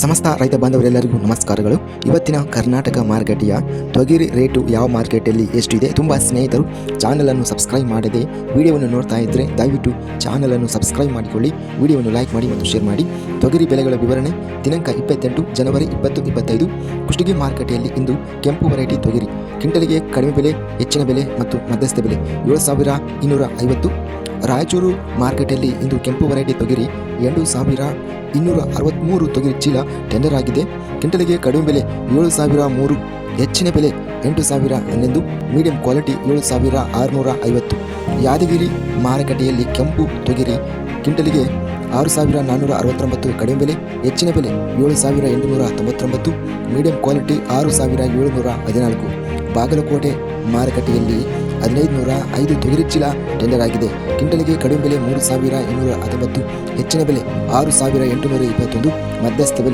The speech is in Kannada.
ಸಮಸ್ತ ರೈತ ಬಾಂಧವರೆಲ್ಲರಿಗೂ ನಮಸ್ಕಾರಗಳು. ಇವತ್ತಿನ ಕರ್ನಾಟಕ ಮಾರುಕಟ್ಟೆಯ ತೊಗರಿ ರೇಟು ಯಾವ ಮಾರ್ಕೆಟಲ್ಲಿ ಎಷ್ಟಿದೆ ತುಂಬ ಸ್ನೇಹಿತರು ಚಾನಲನ್ನು ಸಬ್ಸ್ಕ್ರೈಬ್ ಮಾಡದೆ ವಿಡಿಯೋವನ್ನು ನೋಡ್ತಾ ಇದ್ದರೆ ದಯವಿಟ್ಟು ಚಾನಲನ್ನು ಸಬ್ಸ್ಕ್ರೈಬ್ ಮಾಡಿಕೊಳ್ಳಿ, ವಿಡಿಯೋವನ್ನು ಲೈಕ್ ಮಾಡಿ ಮತ್ತು ಶೇರ್ ಮಾಡಿ. ತೊಗರಿ ಬೆಲೆಗಳ ವಿವರಣೆ, ದಿನಾಂಕ ಇಪ್ಪತ್ತೆಂಟು ಜನವರಿ ಇಪ್ಪತ್ತು ಇಪ್ಪತ್ತೈದು, ಕುಷ್ಟಗಿ ಮಾರುಕಟ್ಟೆಯಲ್ಲಿ ಇಂದು ಕೆಂಪು ವೆರೈಟಿ ತೊಗರಿ. ಕ್ವಿಂಟಲಿಗೆ ಕಡಿಮೆ ಬೆಲೆ, ಹೆಚ್ಚಿನ ಬೆಲೆ ಮತ್ತು ಮಧ್ಯಸ್ಥ ಬೆಲೆ ಏಳು ಸಾವಿರ ಇನ್ನೂರ ಐವತ್ತು. ರಾಯಚೂರು ಮಾರ್ಕೆಟಲ್ಲಿ ಇಂದು ಕೆಂಪು ವೆರೈಟಿ ತೊಗರಿ ಎರಡು ಸಾವಿರ ಇನ್ನೂರ ಅರವತ್ತ್ಮೂರು ತೊಗರಿ ಚೀಲ ಟೆಂಡರ್ ಆಗಿದೆ. ಕ್ವಿಂಟಲಿಗೆ ಕಡಿಮೆ ಬೆಲೆ ಏಳು ಸಾವಿರ ಮೂರು, ಹೆಚ್ಚಿನ ಬೆಲೆ ಎಂಟು ಸಾವಿರ ಹನ್ನೊಂದು ಮೀಡಿಯಂ ಕ್ವಾಲಿಟಿ ಏಳು ಸಾವಿರ ಆರುನೂರ ಐವತ್ತು. ಯಾದಗಿರಿ ಮಾರುಕಟ್ಟೆಯಲ್ಲಿ ಕೆಂಪು ತೊಗರಿ ಕ್ವಿಂಟಲಿಗೆ ಆರು ಸಾವಿರ ನಾನ್ನೂರ ಅರವತ್ತೊಂಬತ್ತು ಕಡಿಮೆ ಬೆಲೆ, ಹೆಚ್ಚಿನ ಬೆಲೆ ಏಳು ಸಾವಿರ ಎಂಟುನೂರ ತೊಂಬತ್ತೊಂಬತ್ತು ಮೀಡಿಯಂ ಕ್ವಾಲಿಟಿ ಆರು ಸಾವಿರ ಏಳುನೂರ ಹದಿನಾಲ್ಕು. ಬಾಗಲಕೋಟೆ ಮಾರುಕಟ್ಟೆಯಲ್ಲಿ ಹದಿನೈದು ನೂರ ಐದು ತೊಗರಿ ಚೀಲ ಟೆಂಡರ್ ಆಗಿದೆ ಕಡಿಮೆ ಬೆಲೆ ಮೂರು ಸಾವಿರ ಇನ್ನೂರ ಹತ್ತೊಂಬತ್ತು ಹೆಚ್ಚಿನ ಬೆಲೆ ಆರು ಸಾವಿರ ಎಂಟುನೂರ ಇಪ್ಪತ್ತೊಂದು, ಮಧ್ಯಸ್ಥ ಬೆಲೆ